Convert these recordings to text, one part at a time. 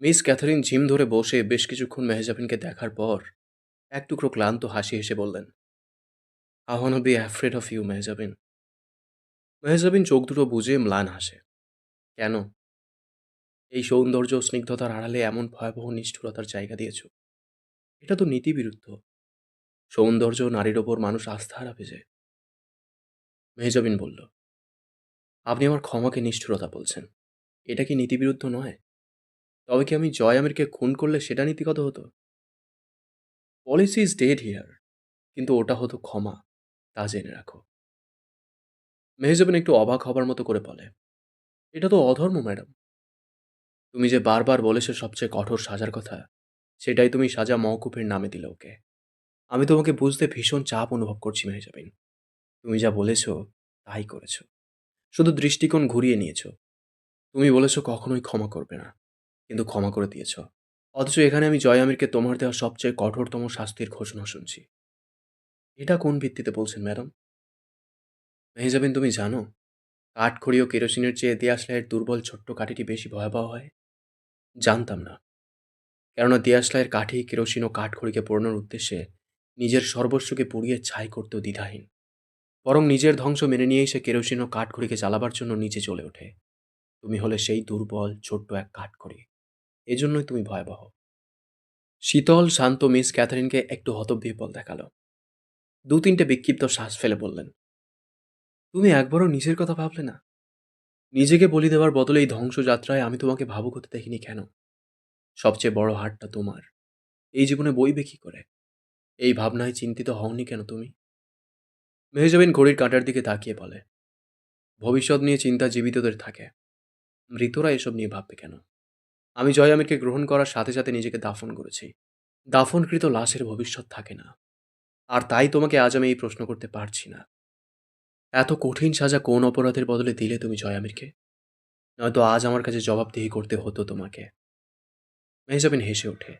Miss Catherine ঝিম ধরে বসে বেশ কিছুক্ষণ মেহজাবিনকে দেখার পর এক টুকরো ক্লান্ত হাসি হেসে বললেন one be afraid of you Mehjabin. Mehjabin চোখ দুটো বুঝে ম্লান হাসে। কেন? এই সৌন্দর্য স্নিগ্ধতার আড়ালে এমন ভয়াবহ নিষ্ঠুরতার জায়গা দিয়েছ। এটা তো নীতিবিরুদ্ধ। সৌন্দর্য নারীর ওপর মানুষ আস্থা হারাবে যে। মেহজাবিন বলল, আপনি আমার ক্ষমাকে নিষ্ঠুরতা বলছেন। এটা কি নীতিবিরুদ্ধ নয়? তবে কি আমি জয় আমিরকে খুন করলে সেটা নীতিগত হতো? পলিসি ইজ ডেড হিয়ার কিন্তু ওটা হতো ক্ষমা, তা জেনে রাখো। মেহজাবিন একটু অবাক হবার মতো করে বলে, এটা তো অধর্ম, ম্যাডাম। তুমি যে বারবার বলেছ সবচেয়ে কঠোর সাজার কথা, সেটাই তুমি সাজা মওকুফের নামে দিলে ওকে। আমি তোমাকে বুঝতে ভীষণ চাপ অনুভব করছি, মেহজাবিন। তুমি যা বলেছ, তাই করেছ। শুধু দৃষ্টিকোণ ঘুরিয়ে নিয়েছো। তুমি বলেছ কখনোই ক্ষমা করবে না। কিন্তু ক্ষমা করে দিয়েছ। অথচ এখানে আমি জয় আমিরকে তোমার দেওয়া সবচেয়ে কঠোরতম শাস্তির ঘোষণা শুনছি। এটা কোন ভিত্তিতে বলছেন ম্যাডাম? মেহজাবিন, তুমি জানো, কাঠখড়ি ও কেরোসিনের চেয়ে দিয়াশলাইয়ের দুর্বল ছোট্ট কাঠিটি বেশি ভয়াবহ হয়? জানতাম না। কেননা দিয়াশলাইয়ের কাঠি, কেরোসিন ও কাঠখড়িকে পোড়ানোর উদ্দেশ্যে নিজের সর্বস্বকে পুড়িয়ে ছাই করতেও দ্বিধাহীন। বরং নিজের ধ্বংস মেনে নিয়েই সে কেরোসিন ও কাঠখড়িকে জ্বালাবার জন্য নিচে চলে ওঠে। তুমি হলে সেই দুর্বল, ছোট্ট এক কাঠখড়ি। এজন্যই তুমি ভয়াবহ। শীতল, শান্ত মিস ক্যাথারিনকে একটু হতবিহ্বল দেখাল। দু তিনটে বিক্ষিপ্ত শ্বাস ফেলে বললেন, তুমি একবারও নিজের কথা ভাবলে না? নিজেকে বলি দেওয়ার বদলে এই ধ্বংসযাত্রায় আমি তোমাকে ভাবুক হতে দেখিনি কেন? সবচেয়ে বড় হারটা তোমার। এই জীবনে বইবে কি করে? এই ভাবনায় চিন্তিত হওনি কেন তুমি? মেহজাবিন ঘড়ির কাঁটার দিকে তাকিয়ে বলে, ভবিষ্যৎ নিয়ে চিন্তা জীবিতদের থাকে। মৃতরা এসব নিয়ে ভাববে কেন? আমি জয় আমিরকে গ্রহণ করার সাথে সাথে নিজেকে দাফন করেছি। দাফনকৃত লাশের ভবিষ্যৎ থাকে না। আর তাই তোমাকে আজ আমি এই প্রশ্ন করতে পারছি না। এত কঠিন সাজা কোন অপরাধের বদলে দিলে তুমি জয় আমিরকে নয়তো আজ আমার কাছে জবাবদিহি করতে হতো তোমাকে। মেহজাবিন হেসে ওঠে।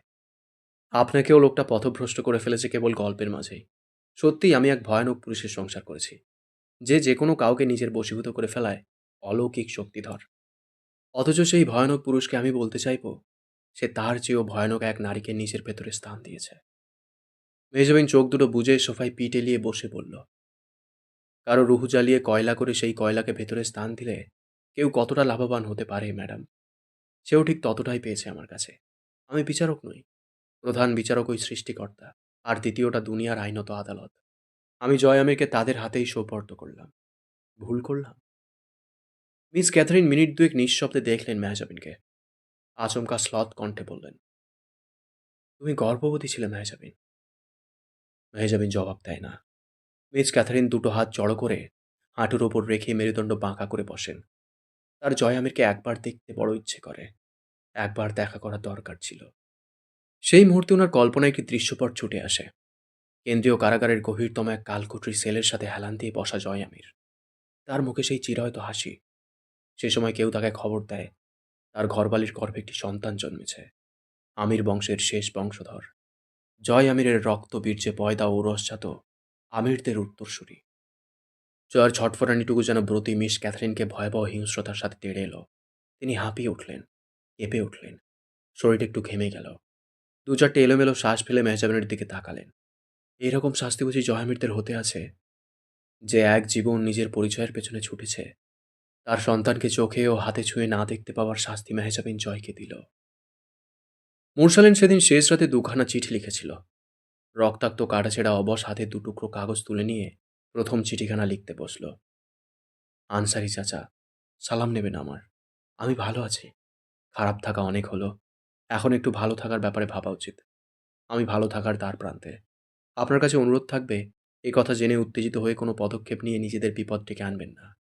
আপনাকেও লোকটা পথভ্রষ্ট করে ফেলেছে কেবল গল্পের মাঝেই। সত্যিই আমি এক ভয়ানক পুরুষের সংসার করেছি। যে যে কোনো কাউকে নিজের বশীভূত করে ফেলায় অলৌকিক শক্তিধর। অথচ সেই ভয়ানক পুরুষকে আমি বলতে চাইব, সে তার চেয়েও ভয়ানক এক নারীকে নিজের ভেতরে স্থান দিয়েছে। মেহজাবিন চোখ দুটো বুঝে সোফায় পিঠ এলিয়ে বসে বলল, কারও রুহু জ্বালিয়ে কয়লা করে সেই কয়লাকে ভেতরে স্থান দিলে কেউ কতটা লাভবান হতে পারে, ম্যাডাম? সেও ঠিক ততটাই পেয়েছে আমার কাছে। আমি বিচারক নই, প্রধান বিচারক ওই সৃষ্টিকর্তা, আর দ্বিতীয়টা দুনিয়ার আইনত আদালত। আমি জয় আমিরকে তাদের হাতেই সোপর্দ করলাম। ভুল করলাম? মিস ক্যাথারিন মিনিট দুয়েক নিঃশব্দে দেখলেন মেহজাবিনকে। আচমকা স্লথ কণ্ঠে বললেন, তুমি গর্ভবতী ছিলে মেহজাবিন। মেহজাবিন জবাব দেয় না। মিস ক্যাথারিন দুটো হাত জড়ো করে হাঁটুর ওপর রেখে মেরুদণ্ড বাঁকা করে বসেন। তার জয় আমিরকে একবার দেখতে বড় ইচ্ছে করে, একবার দেখা করা দরকার ছিল। সেই মুহূর্তে ওনার কল্পনায় একটি দৃশ্যপট ছুটে আসে। কেন্দ্রীয় কারাগারের গভীরতম এক কালকুটরি সেলের সাথে হেলান দিয়ে বসা জয় আমির। তার মুখে সেই চিরায়ত হাসি। সে সময় কেউ তাকে খবর দেয়। তার ঘরবালির গর্ভে একটি সন্তান জন্মেছে। আমির বংশের শেষ বংশধর। জয় আমিরের রক্ত, বীর্যে পয়দা ও রসজাত আমিরদের উত্তরসূরি। জয়ের ছটফটানিটুকু যেন ব্রতী মিস ক্যাথরিনকে ভয়াবহ হিংস্রতার সাথে তেড়ে এলো। তিনি হাঁপিয়ে উঠলেন, কেঁপে উঠলেন। শরীর একটু ঘেমে গেল। দু চারটে এলোমেলো শ্বাস ফেলে মেহজাবিনের দিকে তাকালেন। এইরকম শাস্তি বুঝি জয়ামিরদের হতে আছে? যে এক জীবন নিজের পরিচয়ের পেছনে ছুটেছে। তার সন্তানকে চোখে ও হাতে ছুঁয়ে না দেখতে পাওয়ার শাস্তি মেহজাবিন জয়কে দিল। মুরসালিন সেদিন শেষ রাতে দুখানা চিঠি লিখেছিল। রক্তাক্ত কাটাছেড়া অবশ হাতে দুটুকরো কাগজ তুলে নিয়ে প্রথম চিঠিখানা লিখতে বসল। আনসারি চাচা, সালাম নেবেন আমার। আমি ভালো আছি। খারাপ থাকা অনেক হলো। এখন একটু ভালো থাকার ব্যাপারে ভাবা উচিত। আমি ভালো থাকার দ্বার প্রান্তে। আপনার কাছে অনুরোধ থাকবে এই কথা জেনে উত্তেজিত হয়ে কোনো পদক্ষেপ নিয়ে নিজেদের বিপদ ডেকে আনবেন না।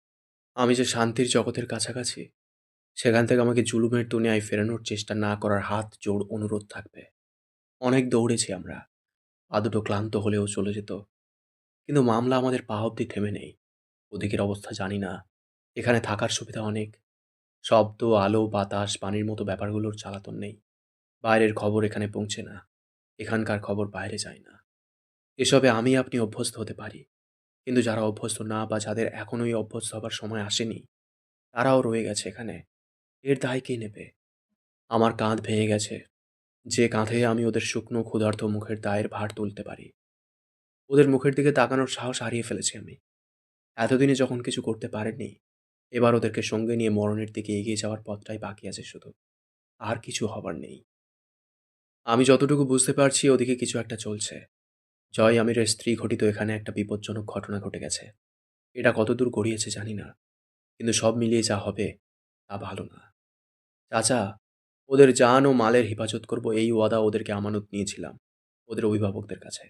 আমি যে শান্তির জগতের কাছাকাছি, সেখান থেকে আমাকে জুলুমের দুনিয়ায় ফেরানোর চেষ্টা না করার হাত জোড় অনুরোধ থাকবে। অনেক দৌড়েছি আমরা। পা দুটো ক্লান্ত হলেও চলে যেত। কিন্তু মামলা আমাদের পা অব্দি থেমে নেই। ওদিকের অবস্থা জানি না। এখানে থাকার সুবিধা অনেক। শব্দ, আলো, বাতাস, পানির মতো ব্যাপারগুলোর চালাতন নেই। বাইরের খবর এখানে পৌঁছে না। এখানকার খবর বাইরে যায় না। এসবে আমি আপনি অভ্যস্ত হতে পারি। কিন্তু যারা অভ্যস্ত না বা যাদের এখনোই অভ্যস্ত হবার সময় আসেনি, তারাও রয়ে গেছে এখানে। এর দায় কে নেবে? আমার কাঁধ ভেঙে গেছে। যে কাঁধে আমি ওদের শুকনো, ক্ষুধার্ত মুখের দায়ের ভার তুলতে পারি। ওদের মুখের দিকে তাকানোর সাহস হারিয়ে ফেলেছি আমি। এতদিনে যখন কিছু করতে পারেননি, এবার ওদেরকে সঙ্গে নিয়ে মরণের দিকে এগিয়ে যাওয়ার পথটাই বাকি আছে শুধু। আর কিছু হবার নেই। আমি যতটুকু বুঝতে পারছি, ওদিকে কিছু একটা চলছে। জয় আমিরের স্ত্রী ঘটিত এখানে একটা বিপজ্জনক ঘটনা ঘটে গেছে। এটা কতদূর গড়িয়েছে জানি না, কিন্তু সব মিলিয়ে যা হবে তা ভালো না। চাচা, ওদের জান ও মালের হেফাজত করব এই ওয়াদা ওদেরকে আমানত নিয়েছিলাম, ওদের অভিভাবকদের কাছে।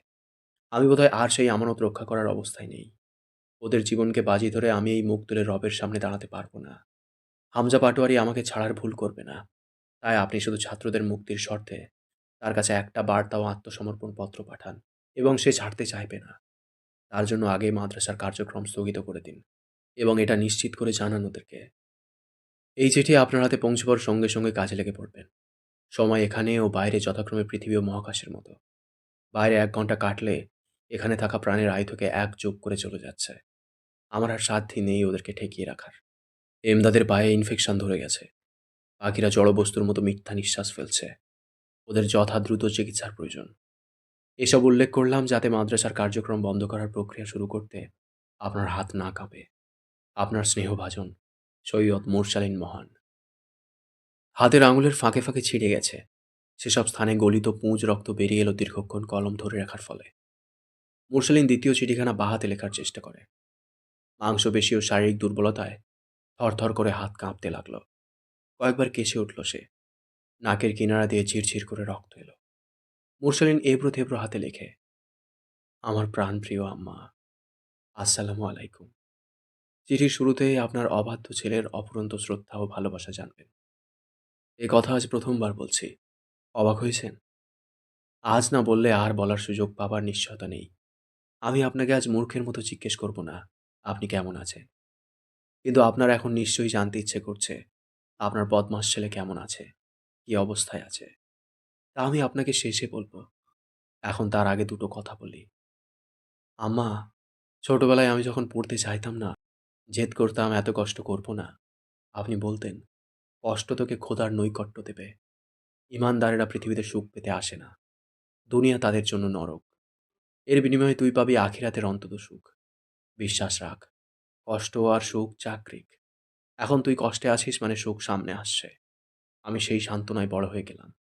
আমি বোধহয় আর সেই আমানত রক্ষা করার অবস্থায় নেই। ওদের জীবনকে বাজি ধরে আমি এই মুখ তুলে রবের সামনে দাঁড়াতে পারব না। হামজা পাটোয়ারি আমাকে ছাড়ার ভুল করবে না। তাই আপনি শুধু ছাত্রদের মুক্তির শর্তে তার কাছে একটা বার্তা ও আত্মসমর্পণ পত্র পাঠান। এবং সে ছাড়তে চাইবে না। তার জন্য আগে মাদ্রাসার কার্যক্রম স্থগিত করে দিন এবং এটা নিশ্চিত করে জানান ওদেরকে। এই চিঠি আপনার হাতে পৌঁছবার সঙ্গে সঙ্গে কাজে লেগে পড়বেন। সময় এখানে ও বাইরে যথাক্রমে পৃথিবী ও মহাকাশের মতো। বাইরে এক ঘণ্টা কাটলে এখানে থাকা প্রাণের আয়ু থেকে এক যোগ করে চলে যাচ্ছে। আমার আর সাধ্যি নেই ওদেরকে ঠেকিয়ে রাখার। এমদাদের পায়ে ইনফেকশন ধরে গেছে। পাখিরা জড়বস্তুর মতো মিথ্যা নিঃশ্বাস ফেলছে। ওদের যথাদ্রুত চিকিৎসার প্রয়োজন। এসব উল্লেখ করলাম যাতে মাদ্রাসার কার্যক্রম বন্ধ করার প্রক্রিয়া শুরু করতে আপনার হাত না কাঁপে। আপনার স্নেহভাজন সৈয়দ মোরসালিন মহান। হাতের আঙুলের ফাঁকে ফাঁকে ছিঁড়ে গেছে। সেসব স্থানে গলিত পুঁজ রক্ত বেরিয়ে এলো দীর্ঘক্ষণ কলম ধরে রাখার ফলে। মুরসালিন দ্বিতীয় চিঠিখানা বাহাতে লেখার চেষ্টা করে। মাংস বেশি ও শারীরিক দুর্বলতায় থরথর করে হাত কাঁপতে লাগল। কয়েকবার কেসে উঠল সে। নাকের কিনারা দিয়ে ঝিরঝির করে রক্ত এলো। মুরসালিন এবড়ো থেবড়ো হাতে লেখে, আমার প্রাণপ্রিয় আম্মা, আসসালামু আলাইকুম। চিঠির শুরুতেই আপনার অবাধ্য ছেলের অফুরন্ত শ্রদ্ধা ও ভালোবাসা জানবেন। এই কথা আজ প্রথমবার বলছি। অবাক হয়েছেন? আজ না বললে আর বলার সুযোগ পাবার নিশ্চয়তা নেই। আমি আপনাকে আজ মূর্খের মতো জিজ্ঞেস করব না, আপনি কেমন আছেন? কিন্তু আপনার এখন নিশ্চয়ই জানতে ইচ্ছে করছে, আপনার বদমাস ছেলে কেমন আছে, কি অবস্থায় আছে? তা আমি আপনাকে শেষে বলব। এখন তার আগে দুটো কথা বলি। আম্মা, ছোটবেলায় আমি যখন পড়তে চাইতাম না, জেদ করতাম এত কষ্ট করব না। আপনি বলতেন, কষ্ট তোকে খোদার নৈকট্য দেবে। ইমানদারেরা পৃথিবীতে সুখ পেতে আসে না। দুনিয়া তাদের জন্য নরক। এর বিনিময়ে তুই পাবি আখিরাতের অন্তত সুখ। বিশ্বাস রাখ, কষ্ট আর সুখ চাকরিক। এখন তুই কষ্টে আছিস মানে সুখ সামনে আসছে। আমি সেই সান্ত্বনায় বড় হয়ে গেলাম।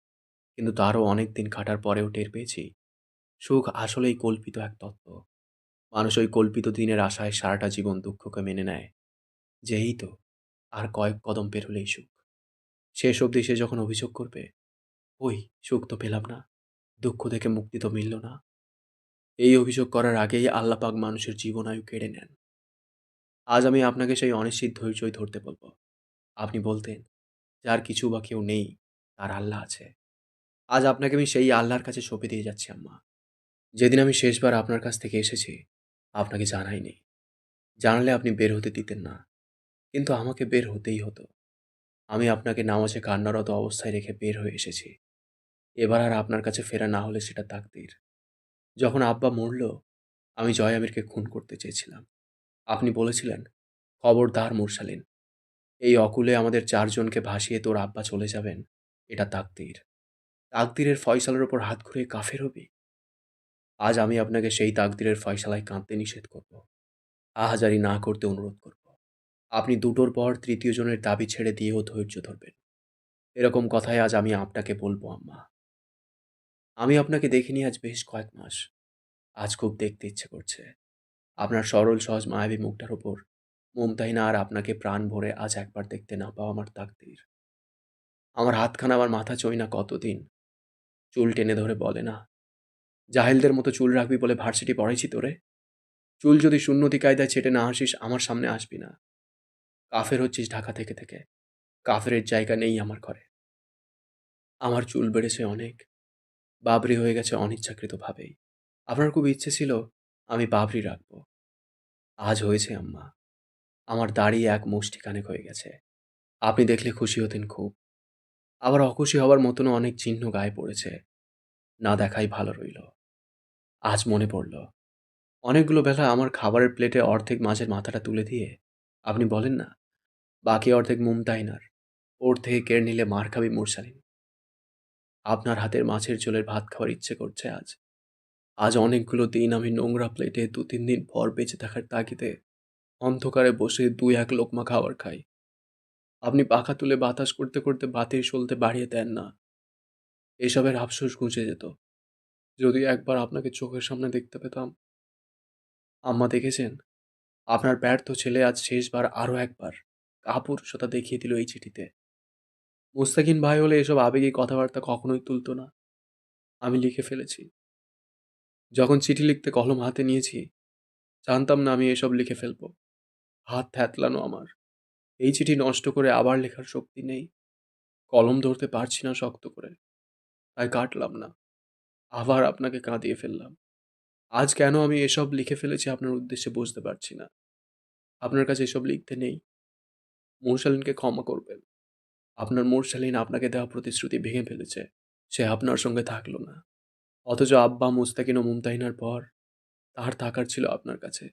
কিন্তু তারও অনেক দিন কাটার পরেও টের পেয়েছি। সুখ আসলেই কল্পিত এক তত্ত্ব। মানুষ ওই কল্পিত দিনের আশায় সারাটা জীবন দুঃখকে মেনে নেয়। যেই তো, আর কয়েক কদম পেরোলেই সুখ। শেষ অবধি সে যখন অভিযোগ করবে, ওই, সুখ তো পেলাম না। দুঃখ থেকে মুক্তি তো মিলল না। এই অভিযোগ করার আগেই আল্লাপাক মানুষের জীবনায়ু কেড়ে নেন। আজ আমি আপনাকে সেই অনিশ্চিত ধৈর্যই ধরতে বলব। আপনি বলতেন, যার কিছু বা কেউ নেই, তার আল্লাহ আছে। আজ আপনাকে আমি সেই আল্লাহর কাছে সঁপে দিয়ে যাচ্ছি, আম্মা। যেদিন আমি শেষবার আপনার কাছ থেকে এসেছি, আপনাকে জানাইনি। জানালে আপনি বের হতে দিতেন না। কিন্তু আমাকে বের হতেই হতো। আমি আপনাকে নামাজে কান্নারত অবস্থায় রেখে বের হয়ে এসেছি। এবার আর আপনার কাছে ফেরা না হলে সেটা তাকদির। যখন আব্বা মরল, আমি জয় আমিরকে খুন করতে চেয়েছিলাম। আপনি বলেছিলেন, খবরদার মুরসালিন। এই অকুলে আমাদের চারজনকে ভাসিয়ে তোর আব্বা চলে যাবেন। এটা তাকদির। তাকদিরের ফয়সালার ওপর হাত ঘুরে কাফের হবি? আজ আমি আপনাকে সেই তাকদিরের ফয়সালায় কাঁদতে নিষেধ করব। আহাজারি না করতে অনুরোধ করব। আপনি দুটোর পর তৃতীয় জনের দাবি ছেড়ে দিয়েও ধৈর্য ধরবেন। এরকম কথাই আজ আমি আপনাকে বলব, আম্মা। আমি আপনাকে দেখিনি আজ বেশ কয়েক মাস। আজ খুব দেখতে ইচ্ছে করছে। আপনার সরল, সহজ, মায়াবী মুখটার ওপর মুমতাহিনা আর আপনাকে প্রাণ ভরে আজ একবার দেখতে না পাওয়া আমার তাকদির। আমার হাতখানা, আমার মাথা চই না কতদিন? চুল টেনে ধরে বলে, না, জাহেলদের মতো চুল রাখবি বলে ভার্সিটি পড়াইছি তোরে। চুল যদি শূন্যতি কায়দায় ছেটে না আসিস, আমার সামনে আসবি না। কাফের হচ্ছিস ঢাকা থেকে থেকে। কাফের জায়গা নেই আমার ঘরে। আমার চুল বেড়েছে অনেক। বাবরি হয়ে গেছে অনিচ্ছাকৃতভাবেই। আপনার খুব ইচ্ছে ছিল আমি বাবরি রাখব। আজ হয়েছে, আম্মা। আমার দাড়ি এক মুষ্টি কানেক হয়ে গেছে। আপনি দেখলে খুশি হতেন খুব। আবার অখুশি হওয়ার মতনও অনেক চিহ্ন গায়ে পড়েছে। না দেখাই ভালো রইল। আজ মনে পড়ল, অনেকগুলো বেলা আমার খাবারের প্লেটে অর্ধেক মাছের মাথাটা তুলে দিয়ে, আপনি বলেন না, বাকি অর্ধেক মুমতাইনার ওর থেকে কেড়ে নিলে মার খাবি মুরসালিন। আপনার হাতের মাছের ঝোলের ভাত খাওয়ার ইচ্ছে করছে আজ। আজ অনেকগুলো দিন আমি নোংরা প্লেটে দু তিন দিন পর বেঁচে থাকার তাগিদে অন্ধকারে বসে দুই এক লোকমা খাবার খাই। আপনি পাখা তুলে বাতাস করতে করতে বাতির সলতে বাড়িয়ে দেন না। এসবের আফসোস ঘুচে যেত। যদি একবার আপনাকে চোখের সামনে দেখতে পেতাম। আম্মা দেখেছেন? আপনার ব্যর্থ ছেলে আজ শেষবার আরও একবার কাপুর কাপুরুষতা দেখিয়ে দিল এই চিঠিতে। মুস্তাকিন ভাই হলে এসব আবেগী কথাবার্তা কখনোই তুলতো না। আমি লিখে ফেলেছি। যখন চিঠি লিখতে কলম হাতে নিয়েছি, জানতাম না আমি এসব লিখে ফেলব। হাত থ্যাতলানো আমার। এই চিঠি নষ্ট করে আবার লেখার শক্তি নেই। কলম ধরতে পারছি না শক্ত করে। তাই কাটলাম না। আবার আপনাকে কাঁদিয়ে ফেললাম। আজ কেন আমি এসব লিখে ফেলেছি আপনার উদ্দেশ্যে বুঝতে পারছি না। আপনার কাছে এসব লিখতে নেই। মুরসালিনকে ক্ষমা করবেন। আপনার মুরসালিন আপনাকে দেওয়া প্রতিশ্রুতি ভেঙে ফেলেছে। সে আপনার সঙ্গে থাকল না। অথচ আব্বা মুস্তাকিন ও মুমতাহিনার পর তার থাকার ছিল আপনার কাছে।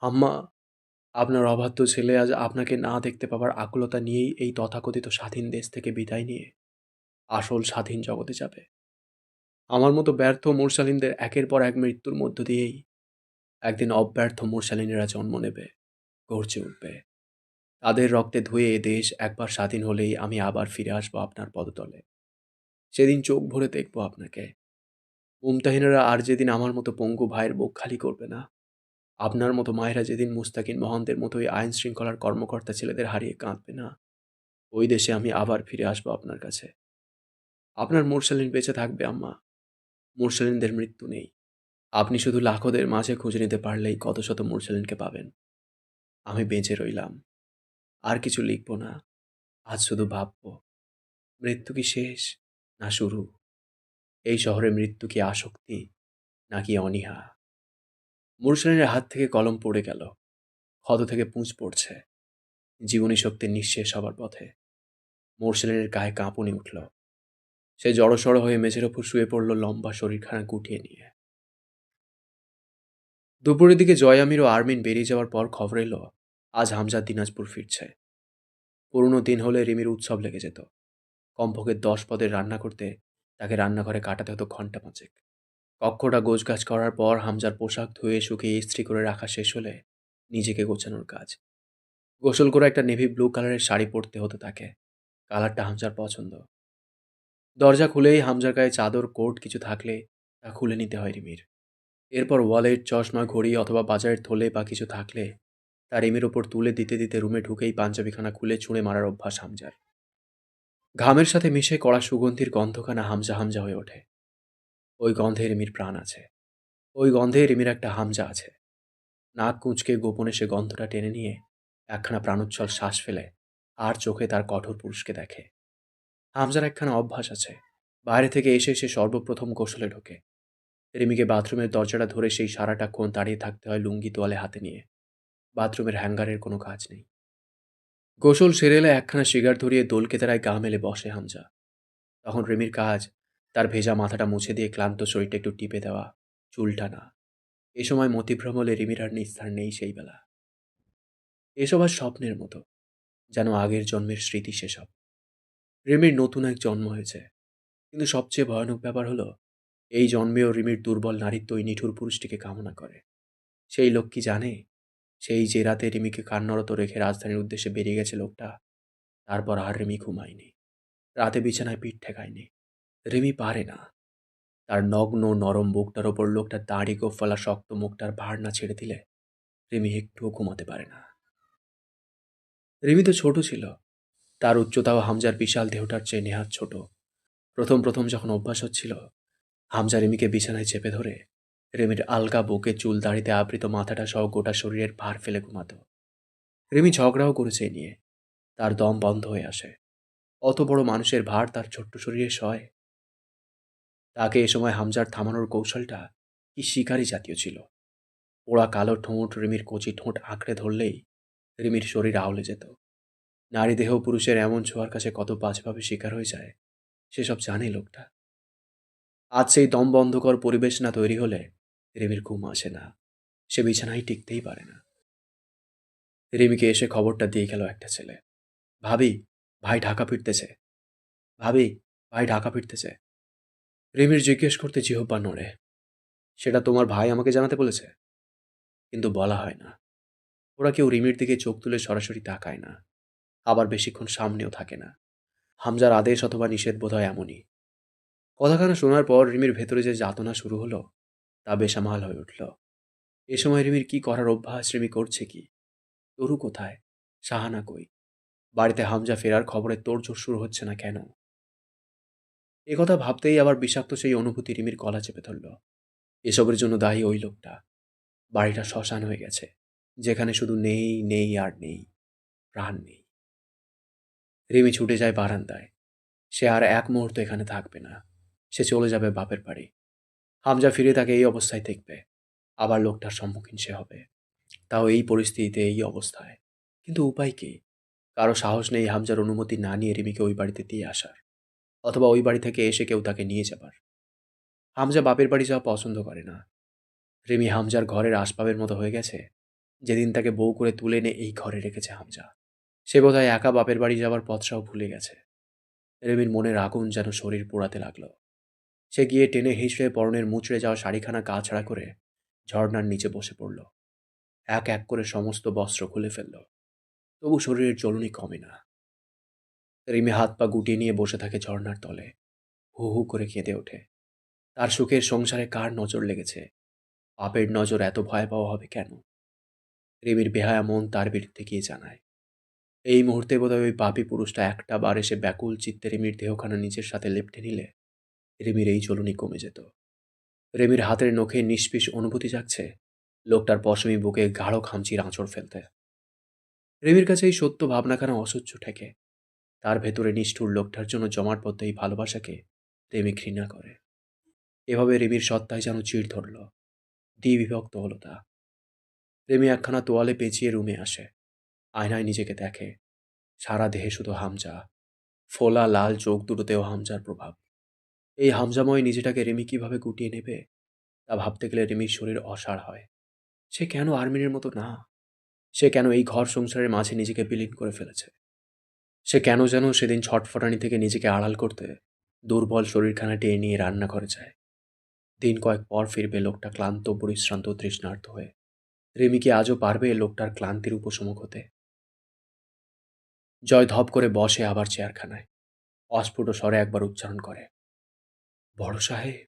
আম্মা আপনার অবাধ্য ছেলে আজ আপনাকে না দেখতে পাওয়ার আকুলতা নিয়েই এই তথাকথিত স্বাধীন দেশ থেকে বিদায় নিয়ে আসল স্বাধীন জগতে যাবে। আমার মতো ব্যর্থ মুরসালিনদের একের পর এক মৃত্যুর মধ্য দিয়েই একদিন অব্যর্থ মুরসালিনেরা জন্ম নেবে, গর্জে উঠবে। তাদের রক্তে ধুয়ে এ দেশ একবার স্বাধীন হলেই আমি আবার ফিরে আসব আপনার পদতলে। সেদিন চোখ ভরে দেখব আপনাকে। মুমতাহিনেরা আর যেদিন আমার মতো পঙ্গু ভাইয়ের বুক খালি করবে না আপনার মতো মায়েরা যেদিন মুস্তাকিন মহন্তের মতোই আইন শৃঙ্খলার কর্মকর্তা ছেলেদের হারিয়ে কাঁদবে না। ওই দেশে আমি আবার ফিরে আসব আপনার কাছে। আপনার মুরসালিন বেঁচে থাকবে, আম্মা। মুরসালিনদের মৃত্যু নেই। আপনি শুধু লাখোদের মাঝে খুঁজে নিতে পারলেই কত শত মুরসালিনকে পাবেন। আমি বেঁচে রইলাম। আর কিছু লিখব না। আজ শুধু ভাবব, মৃত্যু কি শেষ না শুরু? এই শহরে মৃত্যু কি আসক্তি নাকি অনীহা? মুরসালিনের হাত থেকে কলম পড়ে গেল। ক্ষত থেকে পুঁজ পড়ছে। জীবনী শক্তির নিঃশেষ হবার পথে। মোরসালিনের গায়ে কাঁপুনি উঠল। সে জড়সড় হয়ে মেঝের ওপর শুয়ে পড়ল লম্বা শরীরখানা গুটিয়ে নিয়ে। দুপুরের দিকে জয়ামির ও আরমিন বেরিয়ে যাওয়ার পর খবর এলো, আজ হামজা দিনাজপুর ফিরছে। পুরনো দিন হলে রিমির উৎসব লেগে যেত। কমপক্ষে দশ পদের রান্না করতে তাকে রান্নাঘরে কাটাতে হতো ঘণ্টা পাঁচেক। কক্ষটা গোছগাছ করার পর হামজার পোশাক ধুয়ে শুকিয়ে ইস্ত্রি করে রাখা শেষ হলে নিজেকে গোছানোর কাজ। গোসল করে একটা নেভি ব্লু কালারের শাড়ি পরতে হতো তাকে। কালারটা হামজার পছন্দ। দরজা খুলেই হামজার গায়ে চাদর, কোট কিছু থাকলে তা খুলে নিতে হয় রিমির। এরপর ওয়ালেট, চশমা, ঘড়ি অথবা বাজারের থলে বা কিছু থাকলে তা রিমির ওপর তুলে দিতে দিতে রুমে ঢুকেই পাঞ্জাবিখানা খুলে ছুঁড়ে মারার অভ্যাস হামজার। ঘামের সাথে মিশে কড়া সুগন্ধির গন্ধখানা হামজা হামজা হয়ে ওঠে। ওই গন্ধে রিমির প্রাণ আছে। ওই গন্ধে রিমির একটা হামজা আছে। নাক কুঁচকে গোপনে সে গন্ধটা টেনে নিয়ে একখানা প্রাণোচ্ছল শ্বাস ফেলে আর চোখে তার কঠোর পুরুষকে দেখে। হামজার একখানা অভ্যাস আছে। বাইরে থেকে এসে সে সর্বপ্রথম গোসলে ঢোকে। রিমিকে বাথরুমের দরজাটা ধরে সেই সারাটাক্ষণ দাঁড়িয়ে থাকতে হয় লুঙ্গি তোয়ালে হাতে নিয়ে। বাথরুমের হ্যাঙ্গারের কোনো কাজ নেই। গোসল সেরে এলে একখানা শিগার ধরিয়ে দোলকে তারায় গা মেলে বসে হামজা। তখন রিমির কাজ তার ভেজা মাথাটা মুছে দিয়ে ক্লান্ত শরীরটা একটু টিপে দেওয়া চুলটা না এ সময় মতিভ্রম হলে রিমির আর নিস্তার নেই সেই বেলা এসব আর স্বপ্নের মতো, যেন আগের জন্মের স্মৃতি সেসব। রিমির নতুন এক জন্ম হয়েছে। কিন্তু সবচেয়ে ভয়ানক ব্যাপার হলো, এই জন্মেও রিমির দুর্বল নারীত্ব ওই নিঠুর পুরুষটিকে কামনা করে। সেই লোক কি জানে? সেই যে রাতে রিমিকে কান্নরত রেখে রাজধানীর উদ্দেশ্যে বেরিয়ে গেছে লোকটা, তারপর আর রিমি ঘুমায়নি। রাতে বিছানায় পিঠ ঠেকায়নি। রিমি পারে না। তার নগ্ন নরম বুকটার ওপর লোকটার দাড়ি গোফলা শক্ত মুখটার ভার না ছেড়ে দিলে রিমি একটুও ঘুমাতে পারে না। রিমি তো ছোট ছিল। তার উচ্চতাও হামজার বিশাল দেহটার চেয়ে নেহাত ছোট। প্রথম প্রথম যখন অভ্যাস হচ্ছিল, হামজা রিমিকে বিছানায় চেপে ধরে রেমির আলগা বুকে চুল দাড়িতে আবৃত মাথাটা সহ গোটা শরীরের ভার ফেলে ঘুমাতো। রেমি ঝগড়াও করেছে নিয়ে। তার দম বন্ধ হয়ে আসে। অত বড় মানুষের ভার তার ছোট্ট শরীরে সয়। তাকে এ সময় হামজার থামানোর কৌশলটা কি শিকারী জাতীয় ছিল? পোড়া কালো ঠোঁট, রিমির কচি ঠোঁট আঁকড়ে ধরলেই রিমির শরীর আউলে যেত। নারী দেহ পুরুষের এমন ছোঁয়ার কাছে কত বাজভাবে শিকার হয়ে যায়, সেসব জানে লোকটা। আজ সেই দম বন্ধকর পরিবেশ না তৈরি হলে রিমির ঘুম আসে না, সে বিছানায় টিকতেই পারে না। রিমিকে এসে খবরটা দিয়ে গেল একটা ছেলে। ভাবি, ভাই ঢাকা ফিরতেছে। ভাবি, ভাই ঢাকা ফিরতেছে। রিমির জিজ্ঞেস করতে জিহব্বা নড়ে। সেটা তোমার ভাই আমাকে জানাতে বলেছে। কিন্তু বলা হয় না। ওরা কেউ রিমির দিকে চোখ তুলে সরাসরি তাকায় না। আবার বেশিক্ষণ সামনেও থাকে না। হামজার আদেশ অথবা নিষেধ বোধ হয় এমনই। কথাখানা শোনার পর রিমির ভেতরে যে যাতনা শুরু হলো, তা বেসামাল হয়ে উঠল। এ সময় রিমির কি করার অভ্যাস রিমি করছে কি? তরু কোথায়? সাহানা কই? বাড়িতে হামজা ফেরার খবরে তোর তোড়জোড় শুরু হচ্ছে না কেন? কথা ভাবতেই আবার বিষাক্ত সেই অনুভূতি রিমির গলা চেপে ধরল। এসবের জন্য দায়ী ওই লোকটা। বাড়িটা শ্মশান হয়ে গেছে, যেখানে শুধু নেই নেই আর নেই, প্রাণ নেই। রিমি ছুটে যায় বারান্দায়। সে আর এক মুহূর্ত এখানে থাকবে না। সে চলে যাবে বাপের বাড়ি। হামজা ফিরে তাকে এই অবস্থায় দেখবে। আবার লোকটার সম্মুখীন সে হবে। তাও এই পরিস্থিতিতে, এই অবস্থায়। কিন্তু উপায় কি? কারও সাহস নেই হামজার অনুমতি না নিয়ে রিমিকে ওই বাড়িতে দিয়ে আসার। অথবা ওই বাড়ি থেকে এসে কেউ তাকে নিয়ে যাবার। হামজা বাপের বাড়ি যাওয়া পছন্দ করে না। রিমি হামজার ঘরের আসবাবের মতো হয়ে গেছে। যেদিন তাকে বউ করে তুলে এনে এই ঘরে রেখেছে হামজা। সে বোধহয় একা বাপের বাড়ি যাওয়ার পথটাও ভুলে গেছে। রেমির মনের আগুন যেন শরীর পোড়াতে লাগল। সে গিয়ে টেনে হিঁচড়ে পরনের মুচড়ে যাওয়া শাড়িখানা গা ছাড়া করে ঝর্নার নিচে বসে পড়ল। এক এক করে সমস্ত বস্ত্র খুলে ফেলল। তবু শরীরের জ্বলনি কমে না। রিমি হাত পা গুটিয়ে নিয়ে বসে থাকে ঝর্নার তলে। হু হু করে কেঁদে ওঠে। তার সুখের সংসারে কার নজর লেগেছে? পাপের নজর এত ভয় পাওয়া হবে কেন? রিমির বেহায়া মন তার বিরুদ্ধে গিয়ে জানায়। এই মুহূর্তে বোধহয় ওই পাপী পুরুষটা একটা বার এসে ব্যাকুল চিত্তে রিমির দেহখানা নিজের সাথে লেপটে নিলে রিমির এই জ্বলুনি কমে যেত। রেমির হাতের নখে নিষ্পিস অনুভূতি জাগছে। লোকটার পশমি বুকে গাঢ় খামচির আঁচড় ফেলতে। রেমির কাছে এই সত্য ভাবনাখানা অসহ্য ঠেকে। তার ভেতরে নিষ্ঠুর লোকটার জন্য জমাটবদ্ধ এই ভালোবাসাকে রেমি ঘৃণা করে। এভাবে রেমির সত্তায় যেন চিড় ধরল। দ্বিবিভক্ত হলো তা। রেমি একখানা তোয়ালে পেঁচিয়ে রুমে আসে। আয়নায় নিজেকে দেখে। সারা দেহে শুধু হামজা। ফোলা লাল চোখ দুটোতেও হামজার প্রভাব। এই হামজাময় নিজেটাকে রেমি কীভাবে গুটিয়ে নেবে? তা ভাবতে গেলে রেমির শরীর অসাড় হয়। সে কেন আর্মিনের মতো না? সে কেন এই ঘর সংসারের মাঝে নিজেকে বিলীন করে ফেলেছে? সে কেন যেন সেদিন ছটফটানি থেকে নিজেকে আড়াল করতে দুর্বল শরীরখানা টেনে নিয়ে রান্না করে যায়। দিন কয়েক পর ফিরবে লোকটা ক্লান্ত, পরিশ্রান্ত, তৃষ্ণার্ত হয়ে। রেমি কি আজও পারবে লোকটার ক্লান্তির উপশমক হতে? জয় ধপ করে বসে আবার চেয়ারখানায়। অস্ফুট স্বরে একবার উচ্চারণ করে, বড় সাহেব!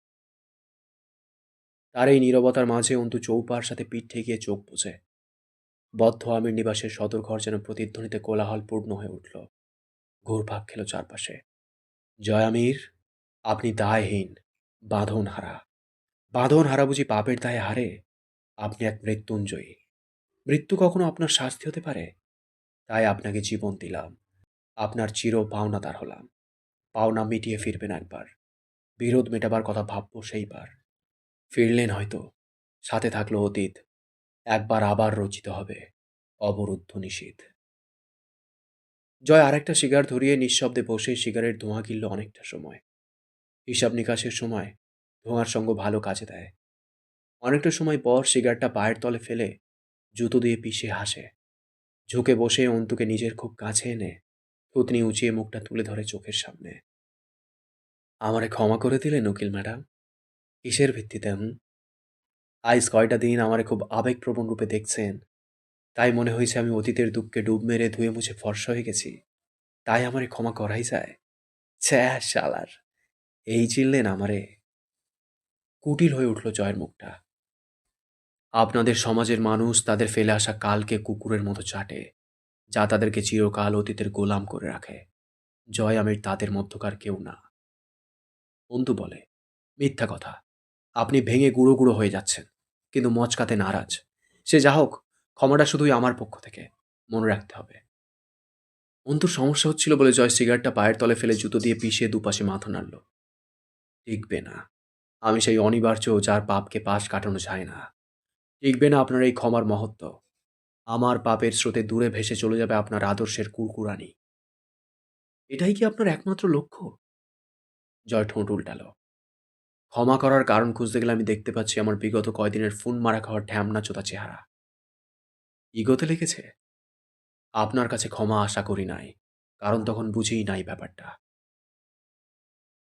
তার এই নীরবতার মাঝে অন্তু চৌপার সাথে পিঠ ঠেকিয়ে চোখ বুঝে বদ্ধ আমির নিবাসের সদর ঘর যেন প্রতিধ্বনিতে কোলাহল পূর্ণ হয়ে উঠল। ঘুরপাক খেল চারপাশে। জয় আমির, আপনি দায়হীন বাঁধন হারা বাঁধন হারা বুঝি পাপের দায়ে হারে, আপনি এক মৃত্যুঞ্জয়ী। মৃত্যু কখনো আপনার শাস্তি হতে পারে? তাই আপনাকে জীবন দিলাম। আপনার চির পাওনাদার হলাম। পাওনা মিটিয়ে ফিরবেন একবার। বিরোধ মেটাবার কথা ভাববো সেইবার। ফিরলেন হয়তো। সাথে থাকল অতীত। একবার আবার রচিত হবে। অবরুদ্ধ নিষেধ। জয়, আরেকটা শিগার ধরিয়ে নিঃশব্দে বসে শিগারের ধোঁয়া গিলল অনেকটা সময়। হিসাব নিকাশের সময় ধোঁয়ার সঙ্গ ভালো কাজে দেয়। অনেকটা সময় পর সিগারটা পায়ের তলে ফেলে জুতো দিয়ে পিষে হাসে। ঝুঁকে বসে অন্তুকে নিজের খুব কাছে এনে থুতনি উঁচিয়ে মুখটা তুলে ধরে চোখের সামনে। আমারে ক্ষমা করে দিলেন উকিল ম্যাডাম। কিসের ভিত্তিতে? হুম? আইস কয়টা দিন আমারে খুব আবেগপ্রবণ রূপে দেখছেন। তাই মনে হয়েছে আমি অতীতের দুঃখকে ডুব মেরে ধুয়ে মুছে ফর্সা হয়ে গেছি। তাই আমারে ক্ষমা করাই যায়। ছ্যা, শালার। এই চিনলেন আমারে। কুটিল হয়ে উঠল জয়ের মুখটা। আপনাদের সমাজের মানুষ তাদের ফেলে আসা কালকে কুকুরের মতো চাটে, যা তাদেরকে চিরকাল অতীতের গোলাম করে রাখে। জয় আমির তাদের মধ্যকার কেউ না। অন্তু বলে, মিথ্যা কথা। আপনি ভেঙে গুঁড়ো গুঁড়ো হয়ে যাচ্ছেন। কিন্তু মচকাতে নারাজ। সে যা হোক, ক্ষমাটা শুধুই আমার পক্ষ থেকে। মনে রাখতে হবে। অন্তুর সমস্যা হচ্ছিল বলে জয় সিগারেটটা পায়ের তলে ফেলে জুতো দিয়ে পিষিয়ে দুপাশে মাথা নাড়ল। টিকবে না। আমি সেই অনিবার্য যার পাপকে পাশ কাটানো যায় না। টিকবে না আপনার এই ক্ষমার মহত্ব। আমার পাপের স্রোতে দূরে ভেসে চলে যাবে আপনার আদর্শের কুরকুরানি। এটাই কি আপনার একমাত্র লক্ষ্য? জয় ঠোঁট উল্টাল। ক্ষমা করার কারণ খুঁজতে গেলে আমি দেখতে পাচ্ছি আমার বিগত কয়দিনের ফোন মারা খাওয়ার ঢ্যামনা চোতা চেহারা। ইগোতে লেগেছে আপনার কাছে ক্ষমা আশা করি নাই, কারণ তখন বুঝেই নাই ব্যাপারটা।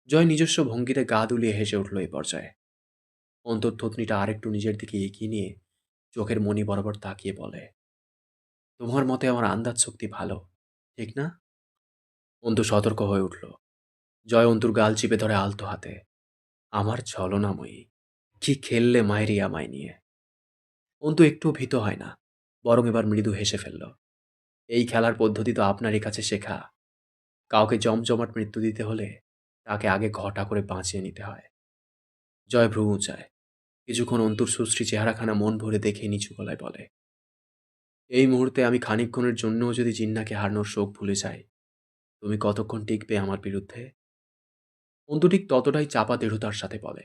জয় নিজস্ব ভঙ্গিতে গা দুলিয়ে হেসে উঠল এই পর্যায়ে। অন্তর থতনিটা আরেকটু নিজের দিকে এগিয়ে নিয়ে চোখের মনি বরাবর তাকিয়ে বলে, তোমার মতে আমার আন্দাজ শক্তি ভালো, ঠিক না? অন্তু সতর্ক হয়ে উঠল। জয় অন্তুর গাল চিপে ধরে আলতো হাতে আমার ছলনাময়ী। কি খেললে মায়েরি আমায় নিয়ে? অন্তু একটু ভীত হয় না, বরং এবার মৃদু হেসে ফেলল। এই খেলার পদ্ধতি তো আপনারই কাছে শেখা। কাউকে জমজমাট মৃত্যু দিতে হলে তাকে আগে ঘটা করে বাঁচিয়ে নিতে হয়। জয় ভ্রু উঁচায়, কিছুক্ষণ অন্তুর সুশ্রী চেহারাখানা মন ভরে দেখে নিচু গলায় বলে, এই মুহূর্তে আমি খানিকক্ষণের জন্যও যদি জিন্নাকে হারানোর শোক ভুলে যাই, তুমি কতক্ষণ টিকবে আমার বিরুদ্ধে? অন্তু ঠিক ততটাই চাপা দৃঢ়তার সাথে বলে,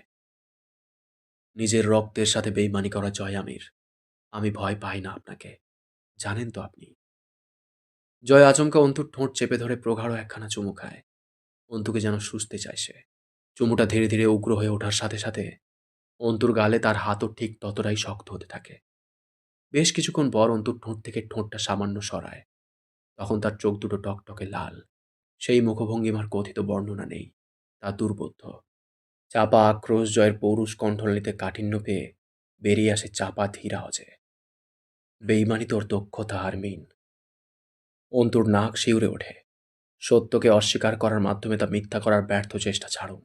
নিজের রক্তের সাথে বেইমানি করা জয় আমির। আমি ভয় পাই না আপনাকে। জানেন তো আপনি জয় আচমকা অন্তুর ঠোঁট চেপে ধরে প্রগাঢ় একখানা চুমু খায়। অন্তুকে যেন সুস্থে সে। চুমুটা ধীরে ধীরে উগ্র হয়ে ওঠার সাথে সাথে অন্তুর গালে তার হাতও ঠিক ততটাই শক্ত হতে থাকে। বেশ কিছুক্ষণ পর অন্তুর ঠোঁট থেকে ঠোঁটটা সামান্য সরায়। তখন তার চোখ দুটো টকটকে লাল। সেই মুখভঙ্গিমার কথিত বর্ণনা নেই। তা দুর্বোধ্য। চাপা আক্রোশ জয়ের পৌরুষ কণ্ঠনালীতে কাঠিন্য পেয়ে বেরিয়ে আসে চাপা ধীরা হজে বেইমানি তোর দক্ষতা হারমিন অন্তুর নাক শিউরে ওঠে। সত্যকে অস্বীকার করার মাধ্যমে তা মিথ্যা করার ব্যর্থ চেষ্টা ছাড়ুন।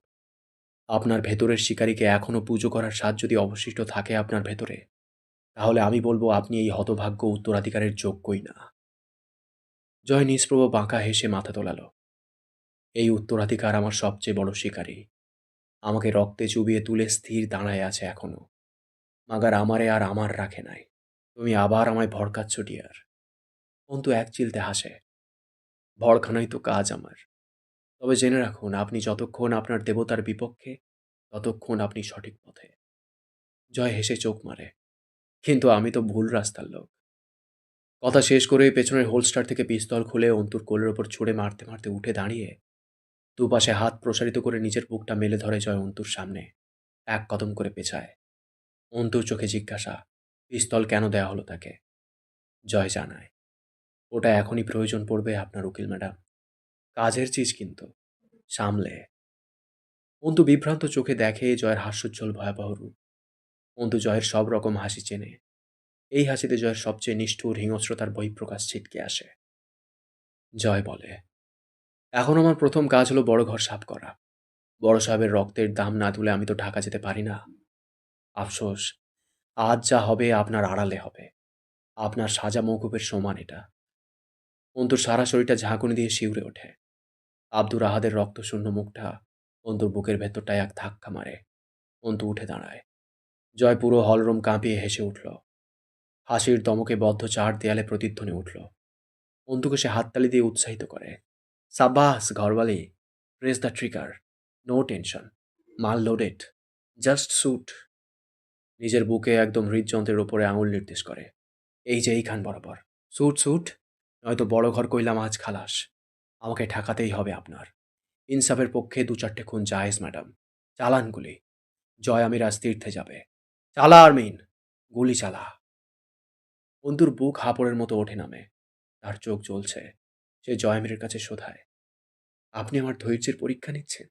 আপনার ভেতরের শিকারীকে এখনও পুজো করার স্বাদ যদি অবশিষ্ট থাকে আপনার ভেতরে, তাহলে আমি বলব আপনি এই হতভাগ্য উত্তরাধিকারের যোগ্যই না। জয় নিষ্প্রভ বাঁকা হেসে মাথা তোলালো। এই উত্তরাধিকার আমার সবচেয়ে বড় শিকারী। আমাকে রক্তে চুবিয়ে তুলে স্থির দাঁড়ায় আছে এখনও। মাগার আমারে আর আমার রাখে নাই। তুমি আবার আমায় ভড়কাচ্ছ, ডিয়ার। অন্তু এক চিলতে হাসে। ভড়খানাই তো কাজ আমার। তবে জেনে রাখুন, আপনি যতক্ষণ আপনার দেবতার বিপক্ষে, ততক্ষণ আপনি সঠিক পথে। জয় হেসে চোখ মারে। কিন্তু আমি তো ভুল রাস্তার লোক। কথা শেষ করে পেছনের হোলস্টার থেকে পিস্তল খুলে অন্তুর কোলের ওপর ছুঁড়ে মারতে মারতে উঠে দাঁড়িয়ে দুপাশে হাত প্রসারিত করে নিজের বুকটা মেলে ধরে জয় অন্তুর সামনে। এক কদম করে পেছায়। অন্তুর চোখে জিজ্ঞাসা, পিস্তল কেন দেয়া হলো তাকে? জয় জানায়, ওটা এখনই প্রয়োজন পড়বে আপনার উকিল ম্যাডাম। কাজের চিজ কিন্তু, সামলে। অন্তু বিভ্রান্ত চোখে দেখে জয়ের হাস্যোজ্জ্বল ভয়াবহ রূপ। অন্তু জয়ের সব রকম হাসি চেনে। এই হাসিতে জয়ের সবচেয়ে নিষ্ঠুর হিংস্রতার বহিঃপ্রকাশ ছিটকে আসে। জয় বলে এখন আমার প্রথম কাজ হলো বড় ঘর সাফ করা। বড় সাহেবের রক্তের দাম না তুলে আমি তো ঢাকা যেতে পারি না। আফসোস, আজ যা হবে আপনার আড়ালে হবে। আপনার সাজা মৌকুবের সমান এটা। অন্তুর সারা শরীরটা ঝাঁকুনি দিয়ে শিউরে ওঠে। আব্দুর আহাদের রক্তশূন্য মুখটা অন্তুর বুকের ভেতরটায় এক ধাক্কা মারে। অন্তু উঠে দাঁড়ায়। জয় পুরো হলরুম কাঁপিয়ে হেসে উঠল। হাসির দমকে বদ্ধ চার দেয়ালে প্রতিধ্বনি উঠল। অন্তুকে সে হাততালি দিয়ে উৎসাহিত করে। সাব্বাস, Gharwali press the trigger no tension মাল লোডেড জাস্ট স্যুট নিজের বুকে একদম হৃদযন্ত্রের ওপরে আঙুল নির্দেশ করে। এই যে এইখান বরাবর। স্যুট স্যুট নয়তো বড় ঘর কইলাম আজ খালাস। আমাকে ঠেকাতেই হবে আপনার। ইনসাফের পক্ষে দু চারটে খুন জায়েজ, ম্যাডাম। চালান গুলি। জয় আমির আজ তীর্থে যাবে। চালা, আরমিন। গুলি চালা। অন্তুর বুক হাপড়ের মতো ওঠে নামে। তার চোখ জ্বলছে। সে জয়ামিরের কাছে শোধায়। আপনি আমার ধৈর্যের পরীক্ষা নিচ্ছেন?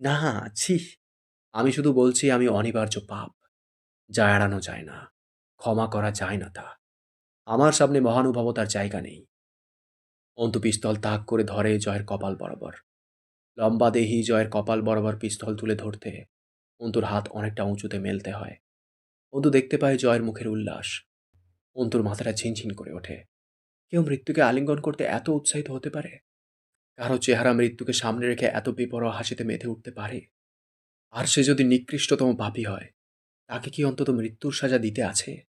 না, ছি, আমি শুধু বলছি আমি অনিবার্য পাপ। যা এড়ানো যায় না, ক্ষমা করা যায় না তা। আমার সামনে মহানুভবতার জায়গা নেই। অন্তু পিস্তল তাক করে ধরে জয়ের কপাল বরাবর। লম্বা দেহি জয়ের কপাল বরাবর পিস্তল তুলে ধরতে অন্তুর হাত অনেকটা উঁচুতে মেলতে হয়। অন্তু দেখতে পায় জয়ের মুখের উল্লাস। অন্তুর মাথাটা ঝিনঝিন করে ওঠে। কেউ মৃত্যুকে আলিঙ্গন করতে এত উৎসাহিত হতে পারে? কারও চেহারা মৃত্যুকে সামনে রেখে এত বিপরোয়া হাসিতে মেতে উঠতে পারে? আর সে যদি নিকৃষ্টতম পাপী হয়, তাকে কি অন্তত মৃত্যুর সাজা দিতে আছে?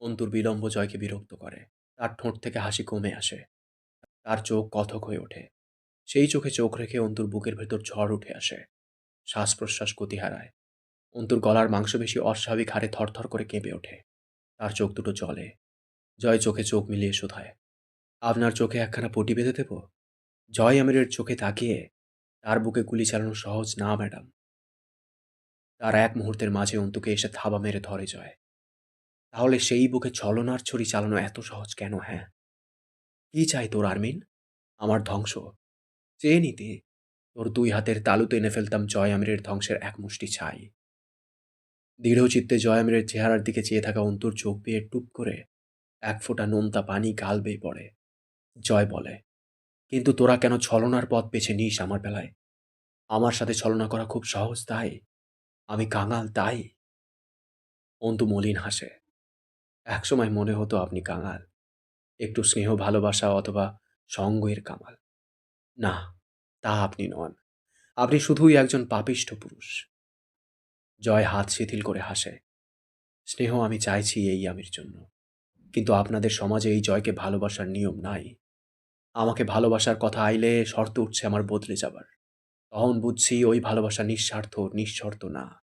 অন্তুর বিলম্ব জয়কে বিরক্ত করে। তার ঠোঁট থেকে হাসি কমে আসে। তার চোখ কথক হয়ে ওঠে। সেই চোখে চোখ রেখে অন্তুর বুকের ভেতর ঝড় উঠে আসে। শ্বাস প্রশ্বাস গতি হারায়। অন্তুর গলার মাংসপেশি অস্বাভাবিক হারে থরথর করে কেঁপে ওঠে। তার চোখ দুটো জলে জয় চোখে চোখ মিলিয়ে শোধায়। আপনার চোখে একখানা পটি বেঁধে দেব? জয় আমিরের চোখে তাকিয়ে তার বুকে গুলি চালানো সহজ না, ম্যাডাম। তার এক মুহূর্তের মাঝে অন্তুকে এসে থাবা মেরে ধরে জয়। তাহলে সেই বুকে ছলনার ছড়ি চালানো এত সহজ কেন হ্যাঁ? কি চাই তোর, আরমিন? আমার ধ্বংস। চেয়ে নিতে তোর দুই হাতের তালুতে এনে ফেলতাম জয় আমিরের ধ্বংসের এক মুষ্টি ছাই। দৃঢ়চিত্তে জয় আমিরের চেহারার দিকে চেয়ে থাকা অন্তুর চোখ বেয়ে টুপ করে এক ফোঁটা নোনতা পানি গাল বেয়ে পড়ে। জয় বলে, কিন্তু তোরা কেন ছলনার পথ বেছে নিস আমার বেলায়? আমার সাথে ছলনা করা খুব সহজ, তাই? আমি কাঙাল, তাই? অন্তু মলিন হাসে, একসময় মনে হতো আপনি কাঙাল, একটু স্নেহ, ভালোবাসা অথবা সঙ্গের কামাল। না, তা আপনি নন, আপনি শুধুই একজন পাপিষ্ঠ পুরুষ। জয় হাত শিথিল করে হাসে, স্নেহ আমি চাইছি এই আমির জন্য। কিন্তু আপনাদের সমাজে এই জয়কে ভালোবাসার নিয়ম নাই। আমাকে ভালোবাসার কথা আইলে শর্ত উঠছে আমার বদলে যাবার। তখন বুঝছি ওই ভালোবাসা নিঃস্বার্থ, নিঃশর্ত না,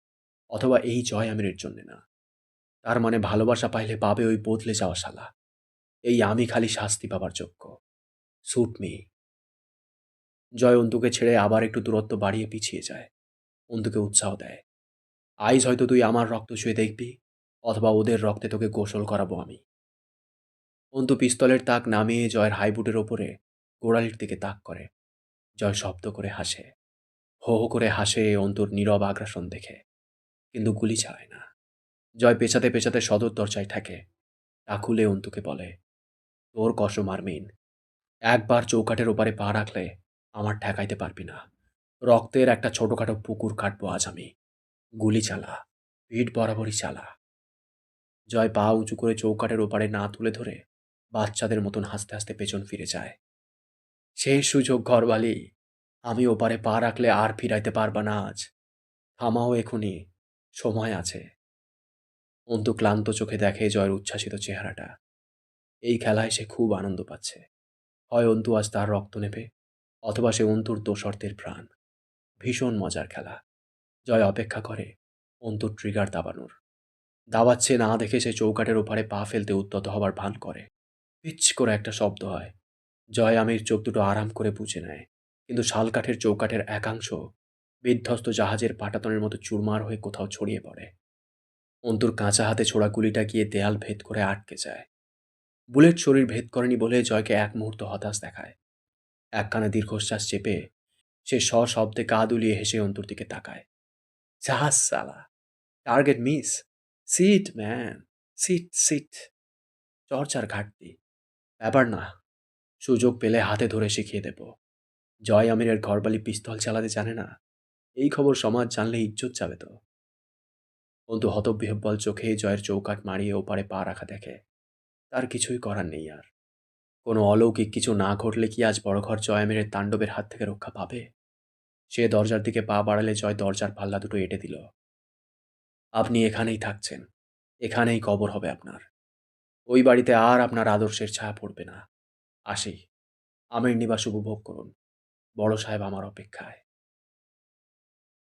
অথবা এই জয় আমিরের জন্য না। তার মানে ভালোবাসা পাইলে পাবে ওই বদলে যাওয়া শালা। এই আমি খালি শাস্তি পাবার যোগ্য। Suit me. জয় অন্তুকে ছেড়ে আবার একটু দূরত্ব বাড়িয়ে পিছিয়ে যায়। অন্তুকে উৎসাহ দেয়। আইজ হয়তো তুই আমার রক্ত ছুঁয়ে দেখবি, অথবা ওদের রক্তে তোকে গোসল করাবো আমি। অন্তু পিস্তলের তাক নামিয়ে জয়ের হাইবুটের ওপরে গোড়ালির দিকে তাক করে। জয় শব্দ করে হাসে। হো হো করে হাসে অন্তুর নীরব আগ্রাসন দেখে। কিন্তু গুলি চালায় না। জয় পেছাতে পেছাতে সদর দরজায় তা খুলে অন্তুকে বলে, তোর কসম আরমিন, একবার চৌকাটের ওপারে পা রাখলে আমার ঠেকাইতে পারবি না। রক্তের একটা ছোটখাটো পুকুর কাটবো আজ আমি। গুলি চালা, পিঠ বরাবরই চালা। জয় পা উঁচু করে চৌকাটের ওপারে না তুলে ধরে বাচ্চাদের মতন হাসতে হাসতে পেছন ফিরে যায়। সেই সুযোগ ঘরবালি আমি ওপারে পা রাখলে আর ফিরাইতে পারবা না আজ। থামাও এখনই সময় আছে। অন্তু ক্লান্ত চোখে দেখে জয়ের উচ্ছ্বাসিত চেহারাটা। এই খেলায় সে খুব আনন্দ পাচ্ছে। হয় অন্তু আজ তার রক্ত নেবে, অথবা সে অন্তুর দোসর্তের প্রাণ। ভীষণ মজার খেলা। জয় অপেক্ষা করে, অন্তুর ট্রিগার দাবানোর। দাবাচ্ছে না দেখে সে চৌকাটের ওপারে পা ফেলতে উদ্যত হবার ভান করে। পিচ করে একটা শব্দ হয়। জয় আমির চোখ দুটো আরাম করে বুঝে নেয়, কিন্তু শালকাঠের চৌকাঠের একাংশ বিধ্বস্ত জাহাজের পাটাতনের মতো চুরমার হয়ে কোথাও ছড়িয়ে পড়ে। অন্তুর কাঁচা হাতে ছোড়া গুলিটা গিয়ে দেয়াল ভেদ করে আটকে যায়। বুলেট শরীর ভেদ করেনি বলে জয়কে এক মুহূর্ত হতাশ দেখায়। একখানা দীর্ঘশ্বাস চেপে সে সশব্দে কা দুলিয়ে হেসে অন্তুর দিকে তাকায়। জাহাজ সালা, target miss, shit man, shit shit. চর্চার ঘাটতি। ব্যাপার না। সুযোগ পেলে হাতে ধরে শিখিয়ে দেব। জয় আমিরের ঘরবালি পিস্তল চালাতে জানে না। এই খবর সমাজ জানলে ইজ্জত যাবে তো। অন্তু হতবিহব্বল চোখে জয়ের চৌকাট মারিয়ে ওপারে পা রাখা দেখে। তার কিছুই করার নেই আর। কোনো অলৌকিক কিছু না ঘটলে কি আজ বড় ঘর জয় আমিরের তাণ্ডবের হাত থেকে রক্ষা পাবে? সে দরজার দিকে পা বাড়ালে জয় দরজার পাল্লা দুটো এঁটে দিল। আপনি এখানেই থাকছেন। এখানেই কবর হবে আপনার। ওই বাড়িতে আর আপনার আদর্শের ছায়া পড়বে না। আসি, আমির নিবাস উপভোগ করুন। বড় সাহেব আমার অপেক্ষায়।